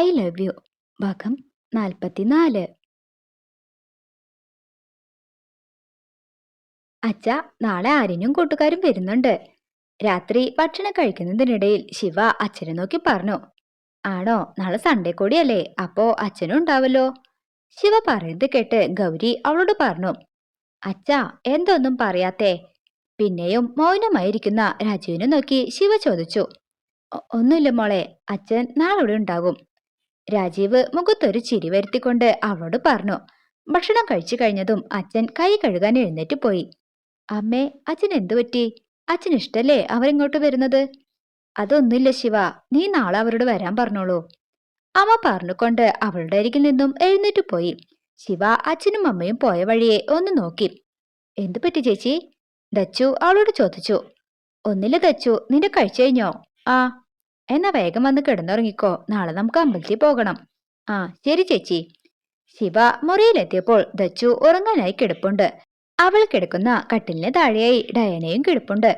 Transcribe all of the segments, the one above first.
I love you ഭാഗം നാൽപ്പത്തിനാല് അച്ഛ നാളെ ആര്യനും കൂട്ടുകാരും വരുന്നുണ്ട്. രാത്രി ഭക്ഷണം കഴിക്കുന്നതിനിടയിൽ ശിവ അച്ഛനെ നോക്കി പറഞ്ഞു. ആണോ നാളെ സൺഡേ കൂടിയല്ലേ അപ്പോ അച്ഛനും ഉണ്ടാവല്ലോ. ശിവ പറയുന്നത് കേട്ട് ഗൗരി അവളോട് പറഞ്ഞു. അച്ഛ എന്തൊന്നും പറയാത്തേ? പിന്നെയും മൗനമായിരിക്കുന്ന രാജുവിനെ നോക്കി ശിവ ചോദിച്ചു. ഒന്നുമില്ല മോളെ അച്ഛൻ നാളെ ഉണ്ടാകും. രാജീവ് മുഖത്തൊരു ചിരി വരുത്തിക്കൊണ്ട് അവളോട് പറഞ്ഞു ഭക്ഷണം കഴിച്ചു കഴിഞ്ഞതും അച്ഛൻ കൈ കഴുകാൻ എഴുന്നേറ്റ് പോയി. അമ്മേ അച്ഛൻ എന്തു പറ്റി? അച്ഛൻ ഇഷ്ടല്ലേ അവരിങ്ങോട്ട് വരുന്നത്? അതൊന്നുമില്ല ശിവ നീ നാളെ അവരോട് വരാൻ പറഞ്ഞോളൂ. അമ്മ പറഞ്ഞുകൊണ്ട് അവളുടെ അരികിൽ നിന്നും എഴുന്നേറ്റ് പോയി. ശിവ അച്ഛനും അമ്മയും പോയ വഴിയെ ഒന്ന് നോക്കി. എന്തു പറ്റി ചേച്ചി? ദച്ചു അവളോട് ചോദിച്ചു. ഒന്നില്ല ദച്ചു നിന്റെ കഴിച്ചു കഴിഞ്ഞോ? ആ എന്നാ വേഗം വന്ന് കിടന്നുറങ്ങിക്കോ. നാളെ നമുക്ക് അമ്പലത്തിൽ പോകണം. ആ ശരി ചേച്ചി. ശിവ മുറിയിലെത്തിയപ്പോൾ ദച്ചു ഉറങ്ങാനായി കിടപ്പുണ്ട്. അവൾ കിടക്കുന്ന കട്ടിലിന് താഴെയായി ഡയനയും കിടപ്പുണ്ട്.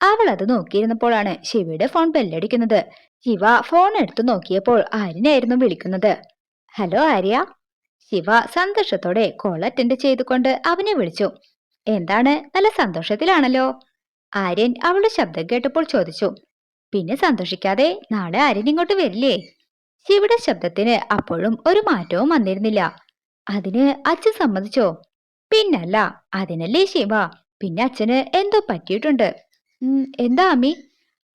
അവൾ അത് നോക്കിയിരുന്നപ്പോഴാണ് ശിവയുടെ ഫോൺ ബെല്ലടിക്കുന്നത്. ശിവ ഫോൺ എടുത്തു നോക്കിയപ്പോൾ ആര്യനായിരുന്നു വിളിക്കുന്നത്. ഹലോ ആര്യ. ശിവ സന്തോഷത്തോടെ കോൾ അറ്റൻഡ് ചെയ്തുകൊണ്ട് അവനെ വിളിച്ചു. എന്താണ്? നല്ല സന്തോഷത്തിലാണല്ലോ. ആര്യൻ അവളുടെ ശബ്ദം കേട്ടപ്പോൾ ചോദിച്ചു. പിന്നെ സന്തോഷിക്കാതെ നാളെ ആരും ഇങ്ങോട്ട് വരില്ലേ? ശിവയുടെ ശബ്ദത്തിന് അപ്പോഴും ഒരു മാറ്റവും വന്നിരുന്നില്ല. അതിന് അച്ഛൻ സമ്മതിച്ചോ? പിന്നല്ല അതിനല്ലേ ശിവ? പിന്നെ അച്ഛന് എന്തോ പറ്റിയിട്ടുണ്ട്. എന്താ അമ്മി?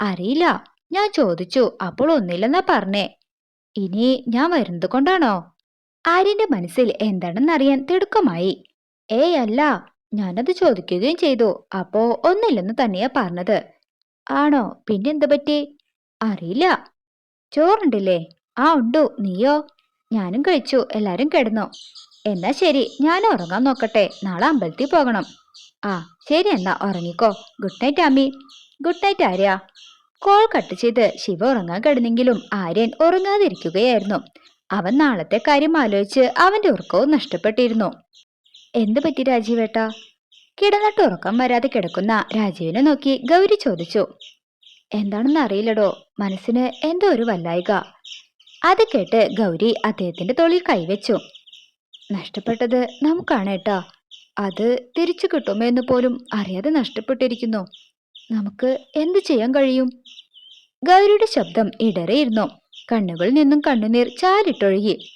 അറിയില്ല. ഞാൻ ചോദിച്ചു അപ്പോൾ ഒന്നില്ലെന്നാ പറഞ്ഞേ. ഇനി ഞാൻ വരുന്നത് കൊണ്ടാണോ? ആര്യന്റെ മനസ്സിൽ എന്താണെന്നറിയാൻ തിടുക്കമായി. ഏയ് അല്ല ഞാനത് ചോദിക്കുകയും ചെയ്തു. അപ്പോ ഒന്നില്ലെന്ന് തന്നെയാ പറഞ്ഞത്. ആണോ? പിന്നെന്ത് പറ്റി? അറിയില്ല. ചോറുണ്ടില്ലേ? ആ ഉണ്ടു. നീയോ? ഞാനും കഴിച്ചു. എല്ലാരും കിടന്നു. എന്നാ ശരി. ഞാൻ ഉറങ്ങാൻ നോക്കട്ടെ. നാളെ അമ്പലത്തിൽ പോകണം. ആ ശരി എന്നാ. ഉറങ്ങിക്കോ. Good night Ami good night Arya. Call cut ചെയ്ത് ശിവ ഉറങ്ങാൻ കിടന്നെങ്കിലും ആര്യൻ ഉറങ്ങാതിരിക്കുകയായിരുന്നു. അവൻ നാളത്തെ കാര്യം ആലോചിച്ച് അവന്റെ ഉറക്കവും നഷ്ടപ്പെട്ടിരുന്നു. എന്ത് പറ്റി രാജീവേട്ട? കിടന്നിട്ട് ഉറക്കം വരാതെ കിടക്കുന്ന രാജീവിനെ നോക്കി ഗൗരി ചോദിച്ചു എന്താണെന്ന് അറിയില്ലടോ മനസ്സിന് എന്തോ ഒരു വല്ലായിക. അത് കേട്ട് ഗൗരി അദ്ദേഹത്തിന്റെ തോളിൽ കൈവച്ചു. നഷ്ടപ്പെട്ടത് നമുക്കാണ് ഏട്ടാ. അത് തിരിച്ചു കിട്ടുമോ എന്ന് പോലും അറിയാതെ നഷ്ടപ്പെട്ടിരിക്കുന്നു. നമുക്ക് എന്ത് ചെയ്യാൻ കഴിയും? ഗൗരിയുടെ ശബ്ദം ഇടറിയിരുന്നു. കണ്ണുകളിൽ നിന്നും കണ്ണുനീർ ചാലിട്ടൊഴുകി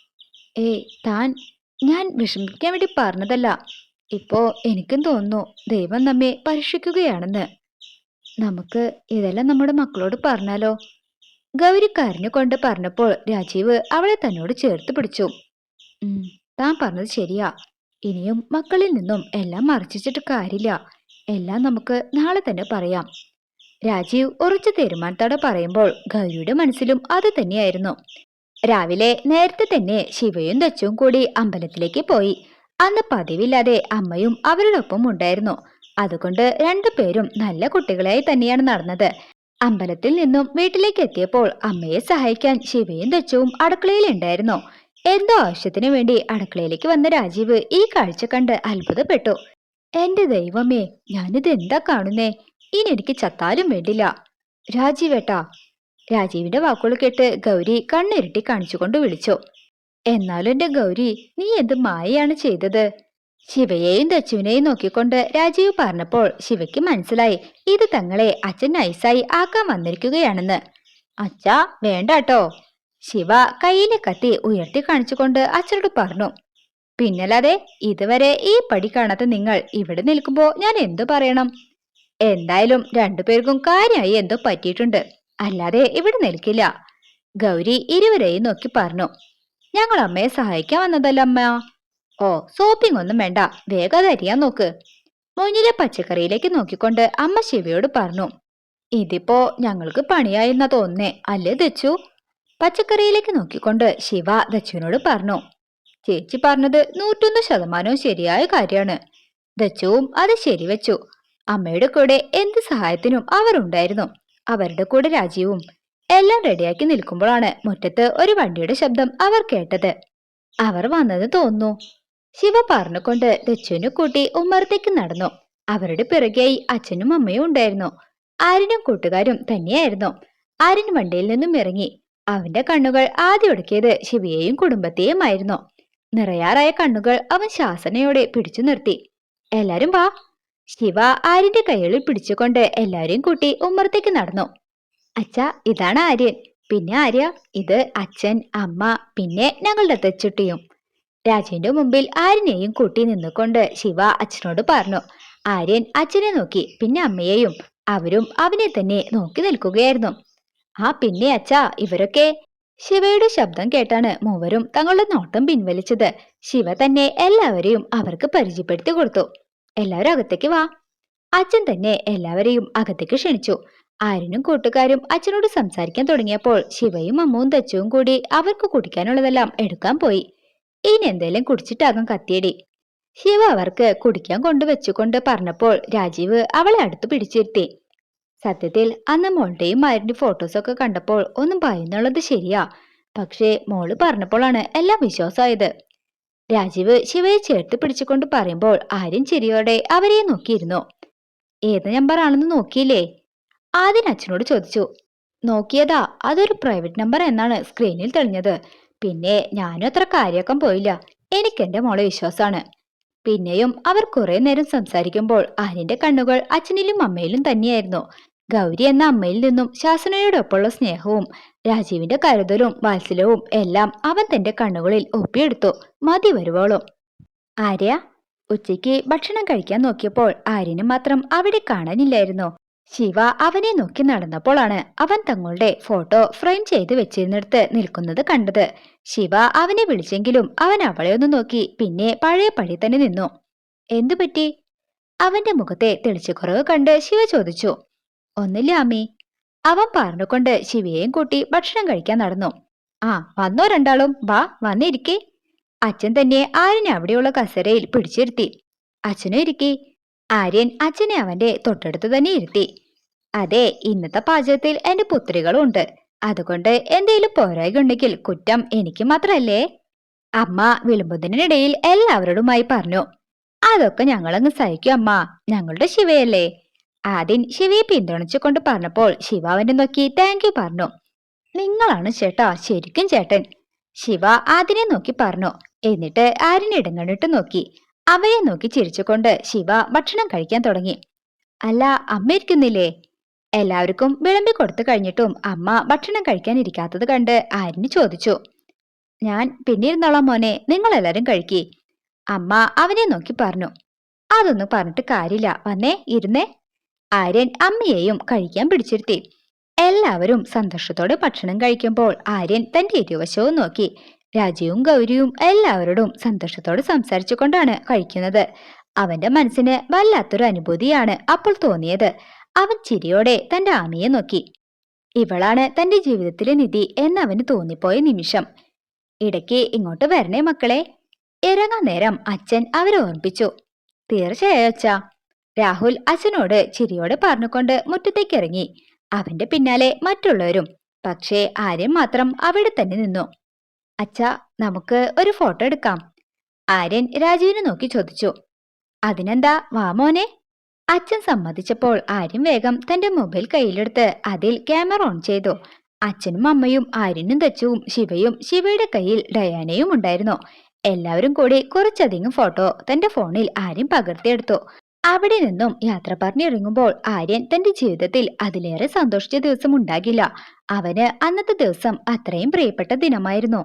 ഏയ് താൻ ഞാൻ വിഷമിക്കാൻ വേണ്ടി പറഞ്ഞതല്ല. ഇപ്പോ എനിക്കും തോന്നുന്നു ദൈവം നമ്മെ പരീക്ഷിക്കുകയാണെന്ന്. നമുക്ക് ഇതെല്ലാം നമ്മുടെ മക്കളോട് പറഞ്ഞാലോ? ഗൗരി കരഞ്ഞുകൊണ്ട് പറഞ്ഞപ്പോൾ രാജീവ് അവളെ തന്നോട് ചേർത്ത് പിടിച്ചു. "ഉം, താൻ പറഞ്ഞത് ശരിയാ. ഇനിയും മക്കളിൽ നിന്നും എല്ലാം മറച്ചിട്ട് കാര്യമില്ല. എല്ലാം നമുക്ക് നാളെ തന്നെ പറയാം. രാജീവ് ഉറച്ച തീരുമാനത്തോടെ പറയുമ്പോൾ ഗൗരിയുടെ മനസ്സിലും അത് തന്നെയായിരുന്നു. രാവിലെ നേരത്തെ തന്നെ ശിവയും ദച്ചും കൂടി അമ്പലത്തിലേക്ക് പോയി. അന്ന് പതിവില്ലാതെ അമ്മയും അവരോടൊപ്പം ഉണ്ടായിരുന്നു. അതുകൊണ്ട് രണ്ടുപേരും നല്ല കുട്ടികളായി തന്നെയാണ് നടന്നത്. അമ്പലത്തിൽ നിന്നും വീട്ടിലേക്ക് എത്തിയപ്പോൾ അമ്മയെ സഹായിക്കാൻ ശിവയും ദച്ചുവും അടുക്കളയിലുണ്ടായിരുന്നു എന്തോ ആവശ്യത്തിനു വേണ്ടി അടുക്കളയിലേക്ക് വന്ന രാജീവ് ഈ കാഴ്ച കണ്ട് അത്ഭുതപ്പെട്ടു. എന്റെ ദൈവമേ ഞാനിത് എന്താ കാണുന്നേ? ഇനി എനിക്ക് ചത്താലും വേണ്ടില്ല. രാജീവേട്ടാ രാജീവിന്റെ വാക്കുകൾ കേട്ട് ഗൗരി കണ്ണിരുട്ടി കാണിച്ചുകൊണ്ട് വിളിച്ചു. എന്നാലും എന്റെ ഗൗരി നീ എന്ത് മായയാണ് ചെയ്തത്? ശിവയെയും ദച്ചുവിനെയും നോക്കിക്കൊണ്ട് രാജീവ് പറഞ്ഞപ്പോൾ ശിവയ്ക്ക് മനസ്സിലായി ഇത് തങ്ങളെ അച്ഛൻ നൈസായി ആക്കാൻ വന്നിരിക്കുകയാണെന്ന്. അച്ഛാ വേണ്ടാട്ടോ. ശിവ കയ്യിലെ കത്തി ഉയർത്തി കാണിച്ചുകൊണ്ട് അച്ഛനോട് പറഞ്ഞു പിന്നല്ലാതെ ഇതുവരെ ഈ പടി കാണാത്ത നിങ്ങൾ ഇവിടെ നിൽക്കുമ്പോ ഞാൻ എന്തു പറയണം? എന്തായാലും രണ്ടുപേർക്കും കാര്യമായി എന്തോ പറ്റിയിട്ടുണ്ട്. അല്ലാതെ ഇവിടെ നിൽക്കില്ല. ഗൗരി ഇരുവരെയും നോക്കി പറഞ്ഞു ഞങ്ങൾ അമ്മയെ സഹായിക്കാൻ വന്നതല്ല അമ്മ? ഓ സോപ്പിംഗ് ഒന്നും വേണ്ട. വേഗം അരിയാൻ നോക്ക്. മുന്നിലെ പച്ചക്കറിയിലേക്ക് നോക്കിക്കൊണ്ട് അമ്മ ശിവയോട് പറഞ്ഞു ഇതിപ്പോ ഞങ്ങൾക്ക് പണിയായിരുന്ന തോന്നേ അല്ലേ ദച്ചു? പച്ചക്കറിയിലേക്ക് നോക്കിക്കൊണ്ട് ശിവ ദച്ചുവിനോട് പറഞ്ഞു ചേച്ചി പറഞ്ഞത് നൂറ്റൊന്ന് ശതമാനവും ശരിയായ കാര്യമാണ്. ദച്ചുവും അത് ശരിവെച്ചു അമ്മയുടെ കൂടെ എന്ത് സഹായത്തിനും അവർ ഉണ്ടായിരുന്നു. അവരുടെ കൂടെ രാജീവും എല്ലാം റെഡിയാക്കി നിൽക്കുമ്പോഴാണ് മുറ്റത്ത് ഒരു വണ്ടിയുടെ ശബ്ദം അവർ കേട്ടത്. അവർ വന്നത് തോന്നുന്നു. ശിവ പറഞ്ഞുകൊണ്ട് ദച്ചുവിനെ കൂട്ടി ഉമ്മറത്തേക്ക് നടന്നു. അവരുടെ പിറകെയായി അച്ഛനും അമ്മയും ഉണ്ടായിരുന്നു. ആര്യനും കൂട്ടുകാരും തന്നെയായിരുന്നു. ആര്യൻ വണ്ടിയിൽ നിന്നും ഇറങ്ങി. അവന്റെ കണ്ണുകൾ ആദ്യം ഒടുക്കിയത് ശിവയെയും കുടുംബത്തെയും ആയിരുന്നു നിറയാറായ കണ്ണുകൾ അവൻ ശാസനയോടെ പിടിച്ചു നിർത്തി. എല്ലാരും വാ. ശിവ ആരിന്റെ കൈകളിൽ പിടിച്ചുകൊണ്ട് എല്ലാവരെയും കൂട്ടി ഉമ്മറത്തേക്ക് നടന്നു. അച്ഛ ഇതാണ് ആര്യൻ. പിന്നെ ആര്യ ഇത് അച്ഛൻ അമ്മ പിന്നെ ഞങ്ങളുടെ തെച്ചുട്ടിയും രാജുവിന്റെ മുമ്പിൽ ആര്യനെയും കൂട്ടി നിന്നുകൊണ്ട് ശിവ അച്ഛനോട് പറഞ്ഞു ആര്യൻ അച്ഛനെ നോക്കി പിന്നെ അമ്മയെയും. അവരും അവനെ തന്നെ നോക്കി നിൽക്കുകയായിരുന്നു. ആ പിന്നെ അച്ഛ ഇവരൊക്കെ? ശിവയുടെ ശബ്ദം കേട്ടാണ് മൂവരും തങ്ങളുടെ നോട്ടം പിൻവലിച്ചത്. ശിവ തന്നെ എല്ലാവരെയും അവർക്ക് പരിചയപ്പെടുത്തി കൊടുത്തു. എല്ലാവരും അകത്തേക്ക് വാ. അച്ഛൻ തന്നെ എല്ലാവരെയും അകത്തേക്ക് ക്ഷണിച്ചു. ആര്യനും കൂട്ടുകാരും അച്ഛനോട് സംസാരിക്കാൻ തുടങ്ങിയപ്പോൾ ശിവയും അമ്മവും തച്ചുവും കൂടി അവർക്ക് കുടിക്കാനുള്ളതെല്ലാം എടുക്കാൻ പോയി. ഇനി എന്തേലും കുടിച്ചിട്ടാകും കത്തിയടി. ശിവ അവർക്ക് കുടിക്കാൻ കൊണ്ടുവച്ചുകൊണ്ട് പറഞ്ഞപ്പോൾ രാജീവ് അവളെ അടുത്ത് പിടിച്ചിരുത്തി. സത്യത്തിൽ അന്ന് മോളുടെയും മാരിന്റെ ഫോട്ടോസൊക്കെ കണ്ടപ്പോൾ ഒന്നും പറയുന്നുള്ളത് ശരിയാ. പക്ഷേ മോൾ പറഞ്ഞപ്പോഴാണ് എല്ലാം വിശ്വാസമായത്. രാജീവ് ശിവയെ ചേർത്ത് പിടിച്ചുകൊണ്ട് പറയുമ്പോൾ ആര്യൻ ചിരിയോടെ അവരെ നോക്കിയിരുന്നു. ഏത് നമ്പറാണെന്ന് നോക്കിയില്ലേ? ആദ്യൻ അച്ഛനോട് ചോദിച്ചു നോക്കിയതാ അതൊരു പ്രൈവറ്റ് നമ്പർ എന്നാണ് സ്ക്രീനിൽ തെളിഞ്ഞത്. പിന്നെ ഞാനും അത്ര കാര്യാക്കാൻ പോയില്ല. എനിക്ക് എന്റെ മോളെ വിശ്വാസമാണ് പിന്നെയും അവർ കുറേ നേരം സംസാരിക്കുമ്പോൾ ആര്യന്റെ കണ്ണുകൾ അച്ഛനിലും അമ്മയിലും തന്നെയായിരുന്നു. ഗൗരി എന്ന അമ്മയിൽ നിന്നും ശാസനയോടൊപ്പമുള്ള സ്നേഹവും രാജീവിന്റെ കരുതലും വാത്സല്യവും എല്ലാം അവൻ തന്റെ കണ്ണുകളിൽ ഒപ്പിയെടുത്തു മതി വരുവോളും. ആര്യ ഉച്ചയ്ക്ക് ഭക്ഷണം കഴിക്കാൻ നോക്കിയപ്പോൾ ആര്യന് മാത്രം അവിടെ കാണാനില്ലായിരുന്നു. ശിവ അവനെ നോക്കി നടന്നപ്പോഴാണ് അവൻ തങ്ങളുടെ ഫോട്ടോ ഫ്രെയിം ചെയ്ത് വെച്ചിരുന്നിടത്ത് നിൽക്കുന്നത് കണ്ടത്. ശിവ അവനെ വിളിച്ചെങ്കിലും അവൻ അവളെ ഒന്ന് നോക്കി പിന്നെ പഴയ പഴി തന്നെ നിന്നു. എന്തു പറ്റി? അവന്റെ മുഖത്തെ തെളിച്ചുകുറവ് കണ്ട് ശിവ ചോദിച്ചു. ഒന്നില്ല അമ്മി. അവൻ പറഞ്ഞുകൊണ്ട് ശിവയെയും കൂട്ടി ഭക്ഷണം കഴിക്കാൻ നടന്നു. ആ വന്നോ രണ്ടാളും വാ വന്നിരിക്കേ. അച്ഛൻ തന്നെ ആരിനെ അവിടെയുള്ള കസരയിൽ പിടിച്ചിരുത്തി. അച്ഛനും ഇരിക്കി? ആര്യൻ അച്ഛനെ അവന്റെ തൊട്ടടുത്ത് തന്നെ ഇരുത്തി. അതെ ഇന്നത്തെ പാചകത്തിൽ എന്റെ പുത്രികളുണ്ട്. അതുകൊണ്ട് എന്തേലും പോരായ്ക ഉണ്ടെങ്കിൽ കുറ്റം എനിക്ക് മാത്രല്ലേ? അമ്മ വിളുമ്പുന്നതിനിടയിൽ എല്ലാവരോടുമായി പറഞ്ഞു അതൊക്കെ ഞങ്ങളങ്ങ് സഹിക്കും അമ്മ. ഞങ്ങളുടെ ശിവയല്ലേ? ആദ്യം ശിവയെ പിന്തുണച്ചുകൊണ്ട് പറഞ്ഞപ്പോൾ ശിവ അവനെ നോക്കി താങ്ക് യു പറഞ്ഞു. നിങ്ങളാണ് ചേട്ടാ ശരിക്കും ചേട്ടൻ. ശിവ ആദിനെ നോക്കി പറഞ്ഞു. എന്നിട്ട് ആരിനെ ഇടങ്ങണിട്ട് നോക്കി. അവയെ നോക്കി ചിരിച്ചുകൊണ്ട് ശിവ ഭക്ഷണം കഴിക്കാൻ തുടങ്ങി. അല്ല അമ്മ ഇരിക്കുന്നില്ലേ? എല്ലാവർക്കും വിളമ്പി കൊടുത്തു കഴിഞ്ഞിട്ടും അമ്മ ഭക്ഷണം കഴിക്കാൻ ഇരിക്കാത്തത് കണ്ട് ആര്യന് ചോദിച്ചു. ഞാൻ പിന്നെ ഇരുന്നോളാം മോനെ നിങ്ങൾ എല്ലാരും കഴിക്കി. അമ്മ അവനെ നോക്കി പറഞ്ഞു. അതൊന്നും പറഞ്ഞിട്ട് കാര്യമില്ല. വന്നേ ഇരുന്നേ. ആര്യൻ അമ്മയെയും കഴിക്കാൻ പിടിച്ചിരുത്തി. എല്ലാവരും സന്തോഷത്തോടെ ഭക്ഷണം കഴിക്കുമ്പോൾ ആര്യൻ തന്റെ ഇരുവശവും നോക്കി. രാജീവും ഗൗരിയും എല്ലാവരോടും സന്തോഷത്തോടെ സംസാരിച്ചുകൊണ്ടാണ് കഴിക്കുന്നത്. അവന്റെ മനസ്സിന് വല്ലാത്തൊരു അനുഭൂതിയാണ് അപ്പോൾ തോന്നിയത്. അവൻ ചിരിയോടെ തന്റെ ആമിയെ നോക്കി. ഇവളാണ് തന്റെ ജീവിതത്തിലെ നിധി എന്നവന് തോന്നിപ്പോയ നിമിഷം. ഇടയ്ക്ക് ഇങ്ങോട്ട് വരണേ മക്കളെ. ഇറങ്ങാൻ നേരം അച്ഛൻ അവരെ ഓർമ്മിപ്പിച്ചു. തീർച്ചയായും അച്ഛ. രാഹുൽ അച്ഛനോട് ചിരിയോടെ പറഞ്ഞുകൊണ്ട് മുറ്റത്തേക്ക് ഇറങ്ങി. അവന്റെ പിന്നാലെ മറ്റുള്ളവരും. പക്ഷേ ആര്യം മാത്രം അവിടെ തന്നെ നിന്നു. അച്ഛാ നമുക്ക് ഒരു ഫോട്ടോ എടുക്കാം. ആര്യൻ രാജുവിനെ നോക്കി ചോദിച്ചു. അതിനെന്താ വാ മോനെ. അച്ഛൻ സമ്മതിച്ചപ്പോൾ ആര്യൻ വേഗം തന്റെ മൊബൈൽ കയ്യിലെടുത്ത് അതിൽ ക്യാമറ ഓൺ ചെയ്തു. അച്ഛനും അമ്മയും ആര്യനും തച്ചുവും ശിവയും ശിവയുടെ കയ്യിൽ ഡയാനയും ഉണ്ടായിരുന്നു. എല്ലാവരും കൂടി കുറച്ചധികം ഫോട്ടോ തന്റെ ഫോണിൽ ആര്യൻ പകർത്തിയെടുത്തു. അവിടെ നിന്നും യാത്ര പറഞ്ഞിറങ്ങുമ്പോൾ ആര്യൻ തന്റെ ജീവിതത്തിൽ അതിലേറെ സന്തോഷിച്ച ദിവസം ഉണ്ടാകില്ല. അവന് അന്നത്തെ ദിവസം അത്രയും പ്രിയപ്പെട്ട ദിനമായിരുന്നു.